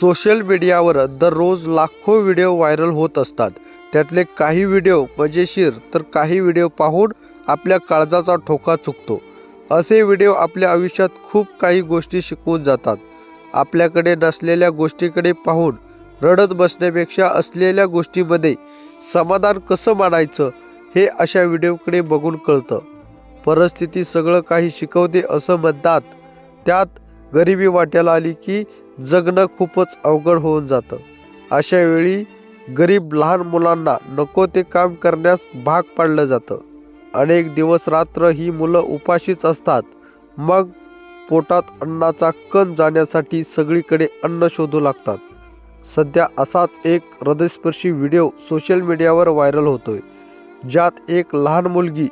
Social मीडियावर दररोज लाखो व्हिडिओ व्हायरल होत असतात. त्यातले काही व्हिडिओ मजेशीर तर काही व्हिडिओ पाहून आपल्या काळजाचा ठोका चुकतो. असे व्हिडिओ आपल्या आयुष्यात खूप काही गोष्टी शिकवून जातात. आपल्याकडे नसलेल्या गोष्टीकडे पाहून रडत बसण्यापेक्षा असलेल्या गोष्टीमध्ये समाधान कसं मानायचं हे अशा व्हिडिओकडे बघून कळतं. परिस्थिती सगळं काही शिकवते असं म्हणतात. त्यात गरिबी वाट्याला आली की जगणं खूपच अवघड होऊन जातं. अशा वेळी गरीब लहान मुलांना नको ते काम करण्यास भाग पाडलं जातं. अनेक दिवस रात्र ही मुलं उपाशीच असतात. मग पोटात अन्नाचा कण जाण्यासाठी सगळीकडे अन्न शोधू लागतात. सध्या असाच एक हृदयस्पर्शी व्हिडिओ सोशल मीडियावर व्हायरल होतोय. ज्यात एक लहान मुलगी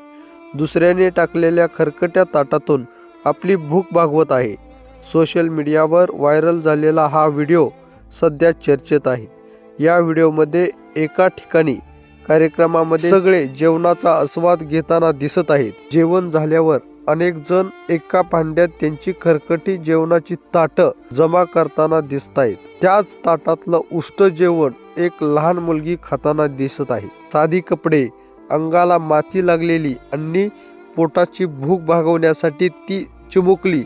दुसऱ्याने टाकलेल्या खरकट्या ताटातून आपली भूक भागवत आहे. सोशल मीडियावर व्हायरल झालेला हा व्हिडिओ सध्या चर्चेत आहे. या व्हिडिओमध्ये एका ठिकाणी कार्यक्रमामध्ये सगळे जेवणाचा आस्वाद घेताना दिसत आहेत. जेवण झाल्यावर अनेक जण एका भांड्यात त्यांची खरकटी जेवणाची ताटं जमा करताना दिसत आहेत. त्याच ताटातलं उष्ट जेवण एक लहान मुलगी खाताना दिसत आहे. साधी कपडे अंगाला माती लागलेली आणि पोटाची भूक भागवण्यासाठी ती चिमुकली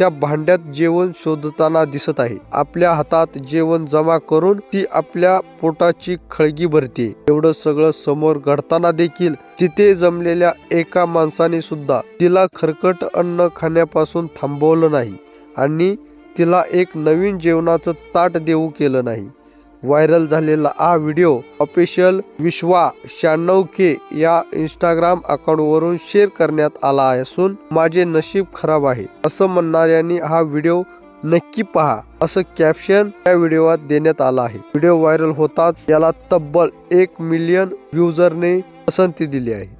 त्या भांड्यात जेवण शोधताना दिसत आहे. आपल्या हातात जेवण जमा करून ती आपल्या पोटाची खळगी भरते. एवढं सगळं समोर घडताना देखील तिथे जमलेल्या एका माणसाने सुद्धा तिला खरकट अन्न खाण्यापासून थांबवलं नाही आणि तिला एक नवीन जेवणाचं ताट देऊ केलं नाही. व्हायरल झालेला हा व्हिडिओ ऑफिशियल विश्वा शहाण्णव के या इंस्टाग्राम अकाउंटवरून शेअर करण्यात आला असून माझे नशीब खराब आहे. असं म्हणणाऱ्यांनी हा व्हिडिओ नक्की पहा. असं कॅप्शन या व्हिडिओत देण्यात आला आहे. व्हिडिओ व्हायरल होताच याला तब्बल एक मिलियन व्ह्युजरने पसंती दिली आहे.